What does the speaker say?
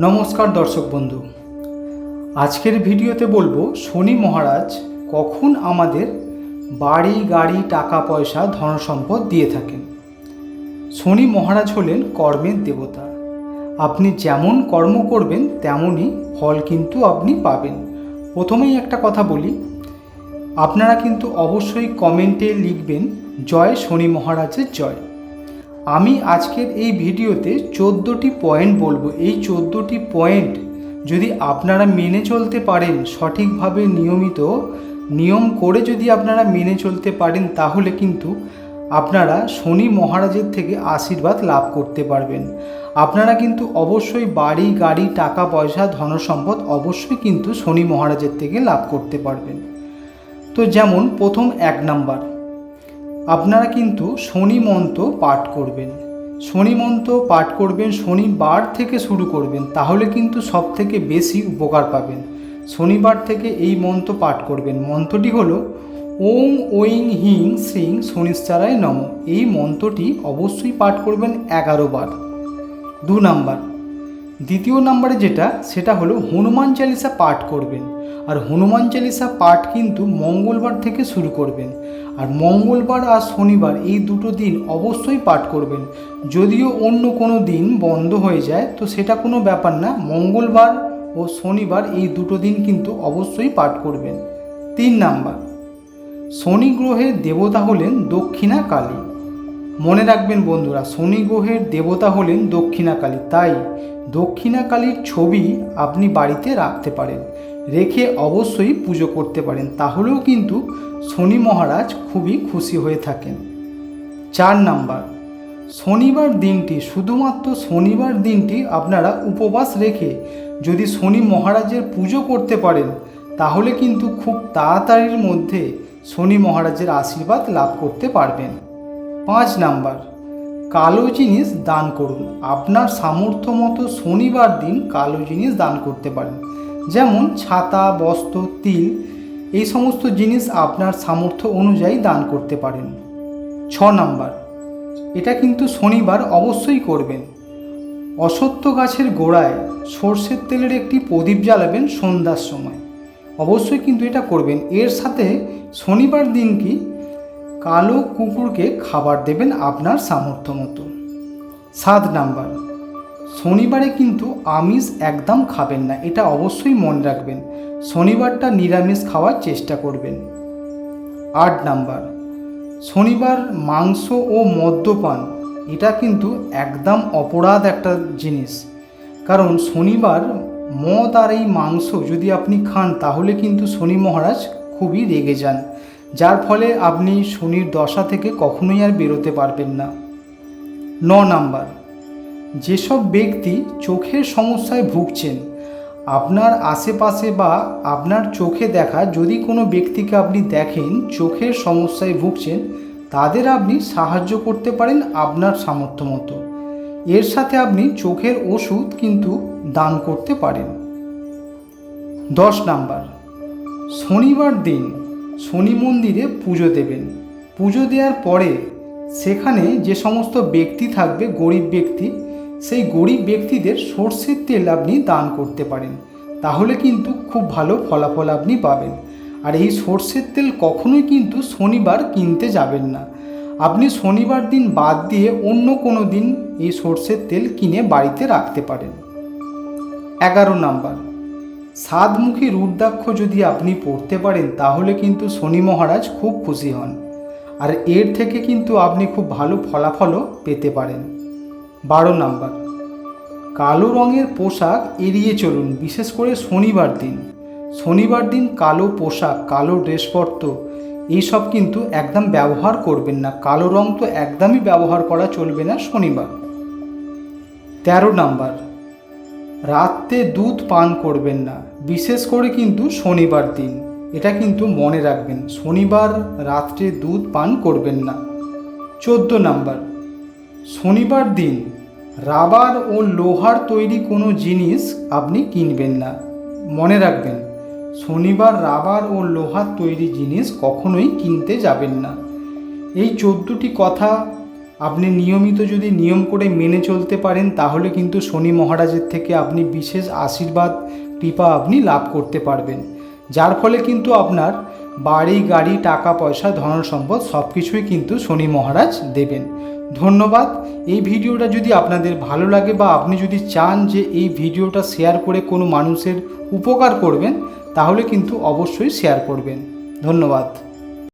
নমস্কার দর্শক বন্ধু। আজকের ভিডিওতে বলব, শনি মহারাজ কখন আমাদের বাড়ি, গাড়ি টাকা পয়সা ধনসম্পদ দিয়ে থাকেন। শনি মহারাজ হলেন কর্মের দেবতা। আপনি যেমন কর্ম করবেন, তেমনই ফল কিন্তু আপনি পাবেন। প্রথমেই একটা কথা বলি, আপনারা কিন্তু অবশ্যই কমেন্টে লিখবেন, জয় শনি মহারাজের জয়। আমি আজকের এই ভিডিওতে চোদ্দোটি পয়েন্ট বলব। এই চোদ্দোটি পয়েন্ট যদি আপনারা মেনে চলতে পারেন, সঠিকভাবে নিয়মিত নিয়ম করে যদি আপনারা মেনে চলতে পারেন, তাহলে কিন্তু আপনারা শনি মহারাজের থেকে আশীর্বাদ লাভ করতে পারবেন। আপনারা কিন্তু অবশ্যই বাড়ি, গাড়ি, টাকা পয়সা ধনসম্পদ অবশ্যই কিন্তু শনি মহারাজের থেকে লাভ করতে পারবেন। তো যেমন প্রথম এক নাম্বার আপনারা কিন্তু শনি মন্ত্র পাঠ করবেন। শনি মন্ত্র পাঠ করবেন শনিবার থেকে শুরু করবেন, তাহলে কিন্তু সব থেকে বেশি উপকার পাবেন। শনিবার থেকে এই মন্ত্র পাঠ করবেন। মন্ত্রটি হলো, ওম ওইং হিং শ্রিং শনিশ্চারায় নম। এই মন্ত্রটি অবশ্যই পাঠ করবেন এগারো বার। দু নাম্বার। দ্বিতীয় নাম্বারে যেটা, সেটা হলো হনুমান চালিসা পাঠ করবেন। আর হনুমান চালিসা পাঠ কিন্তু মঙ্গলবার থেকে শুরু করবেন। আর মঙ্গলবার আর শনিবার এই দুটো দিন অবশ্যই পাঠ করবেন। যদিও অন্য কোনো দিন বন্ধ হয়ে যায়, তো সেটা কোনো ব্যাপার না। মঙ্গলবার ও শনিবার এই দুটো দিন কিন্তু অবশ্যই পাঠ করবেন। তিন নাম্বার, শনি গ্রহের দেবতা হলেন দক্ষিণা কালী। মনে রাখবেন বন্ধুরা, শনি গ্রহের দেবতা হলেন দক্ষিণাকালী তাই দক্ষিণাকালীর ছবি আপনি বাড়িতে রাখতে পারেন। রেখে অবশ্যই পুজো করতে পারেন, তাহলেও কিন্তু শনি মহারাজ খুবই খুশি হয়ে থাকেন। চার নাম্বার, শনিবার দিনটি, শুধুমাত্র শনিবার দিনটি আপনারা উপবাস রেখে যদি শনি মহারাজের পুজো করতে পারেন, তাহলে কিন্তু খুব তাড়াতাড়ির মধ্যে শনি মহারাজের আশীর্বাদ লাভ করতে পারবেন। পাঁচ নাম্বার, কালো জিনিস দান করুন। আপনার সামর্থ্য মতো শনিবার দিন কালো জিনিস দান করতে পারেন। যেমন ছাতা, বস্ত্র, তিল, এই সমস্ত জিনিস আপনার সামর্থ্য অনুযায়ী দান করতে পারেন। ছ নাম্বার, এটা কিন্তু শনিবার অবশ্যই করবেন। অসত্য গাছের গোড়ায় সর্ষের তেলের একটি প্রদীপ জ্বালাবেন সন্ধ্যার সময়। অবশ্যই কিন্তু এটা করবেন। এর সাথে শনিবার দিন কি? কালো কুকুরকে খাবার দেবেন আপনার সামর্থ্য মতো সাত নাম্বার শনিবারে কিন্তু আমিষ একদম খাবেন না, এটা অবশ্যই মনে রাখবেন। শনিবারটা নিরামিষ খাওয়ার চেষ্টা করবেন। আট নাম্বার, শনিবার মাংস ও মদ্যপান, এটা কিন্তু একদম অপরাধ একটা জিনিস। কারণ শনিবার মদ আর এই মাংস যদি আপনি খান, তাহলে কিন্তু শনি মহারাজ খুবই রেগে যান। যার ফলে আপনি শনির দশা থেকে কখনোই আর বেরোতে পারবেন না। ন নাম্বার যেসব ব্যক্তি চোখের সমস্যায় ভুগছেন, আপনার আশেপাশে বা আপনার চোখে দেখা যদি কোনো ব্যক্তিকে আপনি দেখেন চোখের সমস্যায় ভুগছেন, তাদের আপনি সাহায্য করতে পারেন আপনার সামর্থ্য মতো। এর সাথে আপনি চোখের ওষুধ কিন্তু দান করতে পারেন। দশ নাম্বার, শনিবার দিন শনি মন্দিরে পুজো দেবেন। পুজো দেওয়ার পরে সেখানে যে সমস্ত ব্যক্তি থাকবে, গরিব ব্যক্তি সেই গরিব ব্যক্তিদের সর্ষের তেল আপনি দান করতে পারেন। তাহলে কিন্তু খুব ভালো ফলাফল আপনি পাবেন। আর এই সর্ষের তেল কখনোই কিন্তু শনিবার কিনতে যাবেন না। আপনি শনিবার দিন বাদ দিয়ে অন্য কোনো দিন এই সর্ষের তেল কিনে বাড়িতে রাখতে পারেন। এগারো নাম্বার। সাতমুখী রুদ্রাক্ষ যদি আপনি পড়তে পারেন, তাহলে কিন্তু শনি মহারাজ খুব খুশি হন। আর এর থেকে কিন্তু আপনি খুব ভালো ফলাফলও পেতে পারেন। বারো নাম্বার। কালো রঙের পোশাক এড়িয়ে চলুন, বিশেষ করে শনিবার দিন। শনিবার দিন কালো পোশাক, কালো ড্রেসপত্র এইসব কিন্তু একদম ব্যবহার করবেন না। কালো রং তো একদমই ব্যবহার করা চলবে না শনিবার। তেরো নাম্বার। রাত্রে দুধ পান করবেন না, বিশেষ করে কিন্তু শনিবার দিন। এটা কিন্তু মনে রাখবেন, শনিবার রাত্রে দুধ পান করবেন না। চোদ্দ নাম্বার। শনিবার দিন রাবার ও লোহার তৈরি কোনো জিনিস আপনি কিনবেন না। মনে রাখবেন, শনিবার রাবার ও লোহার তৈরি জিনিস কখনোই কিনতে যাবেন না। এই চোদ্দোটি কথা আপনি নিয়মিত যদি নিয়ম করে মেনে চলতে পারেন, তাহলে কিন্তু শনি মহারাজের থেকে আপনি বিশেষ আশীর্বাদ, কৃপা আপনি লাভ করতে পারবেন। যার ফলে কিন্তু আপনার বাড়ি, গাড়ি, টাকা, পয়সা, ধন সম্পদ সব কিছুই কিন্তু শনি মহারাজ দেবেন। ধন্যবাদ। এই ভিডিওটা যদি আপনাদের ভালো লাগে বা আপনি যদি চান যে এই ভিডিওটা শেয়ার করে কোনো মানুষের উপকার করবেন, তাহলে কিন্তু অবশ্যই শেয়ার করবেন। ধন্যবাদ।